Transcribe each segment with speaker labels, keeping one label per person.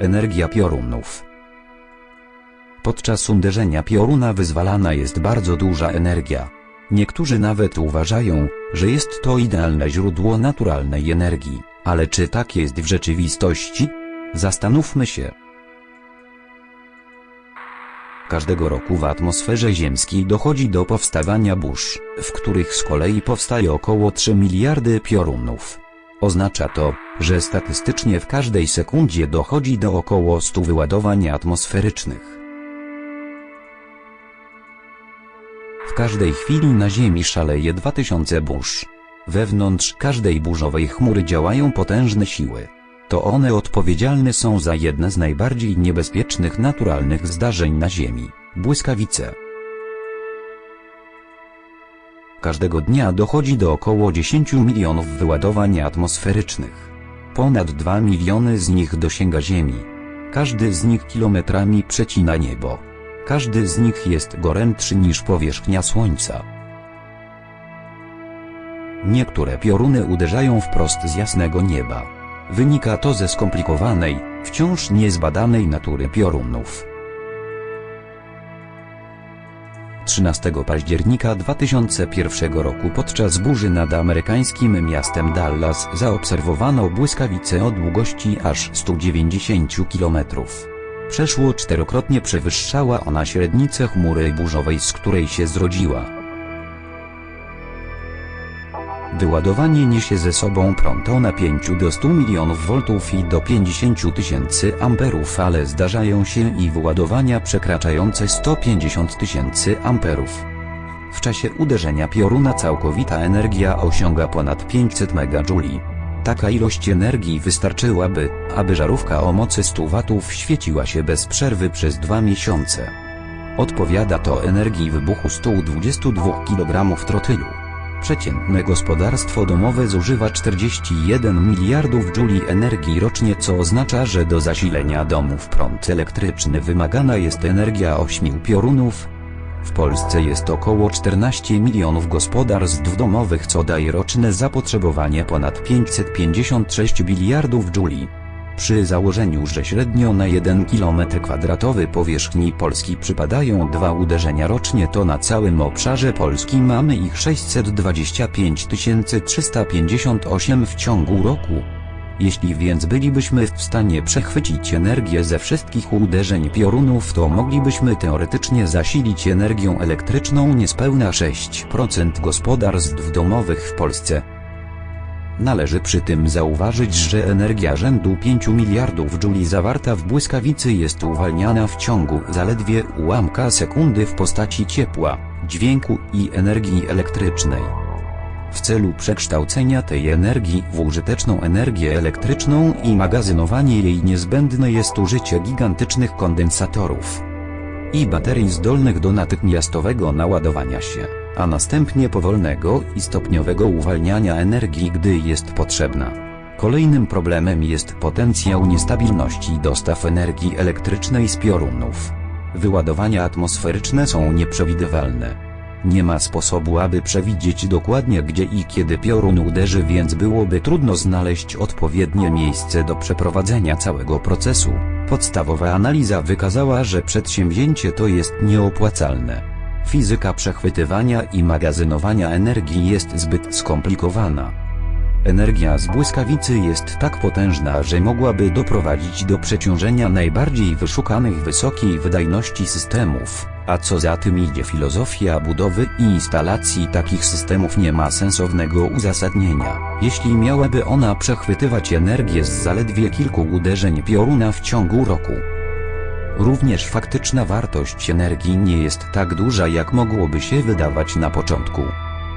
Speaker 1: Energia piorunów. Podczas uderzenia pioruna wyzwalana jest bardzo duża energia. Niektórzy nawet uważają, że jest to idealne źródło naturalnej energii, ale czy tak jest w rzeczywistości? Zastanówmy się. Każdego roku w atmosferze ziemskiej dochodzi do powstawania burz, w których z kolei powstaje około 3 miliardy piorunów. Oznacza to, że statystycznie w każdej sekundzie dochodzi do około 100 wyładowań atmosferycznych. W każdej chwili na Ziemi szaleje 2000 burz. Wewnątrz każdej burzowej chmury działają potężne siły. To one odpowiedzialne są za jedne z najbardziej niebezpiecznych naturalnych zdarzeń na Ziemi błyskawice. Każdego dnia dochodzi do około 10 milionów wyładowań atmosferycznych. Ponad 2 miliony z nich dosięga Ziemi. Każdy z nich kilometrami przecina niebo. Każdy z nich jest gorętszy niż powierzchnia Słońca. Niektóre pioruny uderzają wprost z jasnego nieba. Wynika to ze skomplikowanej, wciąż niezbadanej natury piorunów. 13 października 2001 roku podczas burzy nad amerykańskim miastem Dallas zaobserwowano błyskawicę o długości aż 190 km. Przeszło czterokrotnie przewyższała ona średnicę chmury burzowej z której się zrodziła. Wyładowanie niesie ze sobą prąd o napięciu do 100 milionów voltów i do 50 tysięcy amperów, ale zdarzają się i wyładowania przekraczające 150 tysięcy amperów. W czasie uderzenia pioruna całkowita energia osiąga ponad 500 MJ. Taka ilość energii wystarczyłaby, aby żarówka o mocy 100 W świeciła się bez przerwy przez dwa miesiące. Odpowiada to energii wybuchu 122 kg trotylu. Przeciętne gospodarstwo domowe zużywa 41 miliardów dżuli energii rocznie co oznacza, że do zasilenia domów prąd elektryczny wymagana jest energia 8 piorunów. W Polsce jest około 14 milionów gospodarstw domowych co daje roczne zapotrzebowanie ponad 556 biliardów dżuli. Przy założeniu, że średnio na 1 km2 powierzchni Polski przypadają dwa uderzenia rocznie to na całym obszarze Polski mamy ich 625 358 w ciągu roku. Jeśli więc bylibyśmy w stanie przechwycić energię ze wszystkich uderzeń piorunów to moglibyśmy teoretycznie zasilić energią elektryczną niespełna 6% gospodarstw domowych w Polsce. Należy przy tym zauważyć, że energia rzędu 5 miliardów dżuli zawarta w błyskawicy jest uwalniana w ciągu zaledwie ułamka sekundy w postaci ciepła, dźwięku i energii elektrycznej. W celu przekształcenia tej energii w użyteczną energię elektryczną i magazynowanie jej niezbędne jest użycie gigantycznych kondensatorów i baterii zdolnych do natychmiastowego naładowania się a następnie powolnego i stopniowego uwalniania energii gdy jest potrzebna. Kolejnym problemem jest potencjał niestabilności dostaw energii elektrycznej z piorunów. Wyładowania atmosferyczne są nieprzewidywalne. Nie ma sposobu aby przewidzieć dokładnie gdzie i kiedy piorun uderzy więc byłoby trudno znaleźć odpowiednie miejsce do przeprowadzenia całego procesu. Podstawowa analiza wykazała, że przedsięwzięcie to jest nieopłacalne. Fizyka przechwytywania i magazynowania energii jest zbyt skomplikowana. Energia z błyskawicy jest tak potężna, że mogłaby doprowadzić do przeciążenia najbardziej wyszukanych wysokiej wydajności systemów, a co za tym idzie filozofia budowy i instalacji takich systemów nie ma sensownego uzasadnienia, jeśli miałaby ona przechwytywać energię z zaledwie kilku uderzeń pioruna w ciągu roku. Również faktyczna wartość energii nie jest tak duża jak mogłoby się wydawać na początku.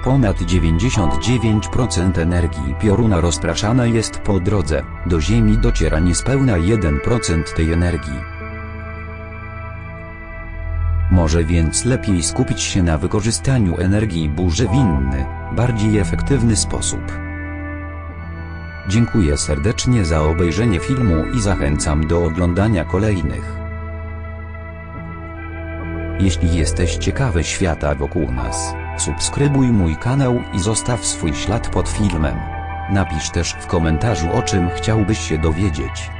Speaker 1: Ponad 99% energii pioruna rozpraszana jest po drodze, do Ziemi dociera niespełna 1% tej energii. Może więc lepiej skupić się na wykorzystaniu energii burzy w inny, bardziej efektywny sposób. Dziękuję serdecznie za obejrzenie filmu i zachęcam do oglądania kolejnych. Jeśli jesteś ciekawy świata wokół nas, subskrybuj mój kanał i zostaw swój ślad pod filmem. Napisz też w komentarzu o czym chciałbyś się dowiedzieć.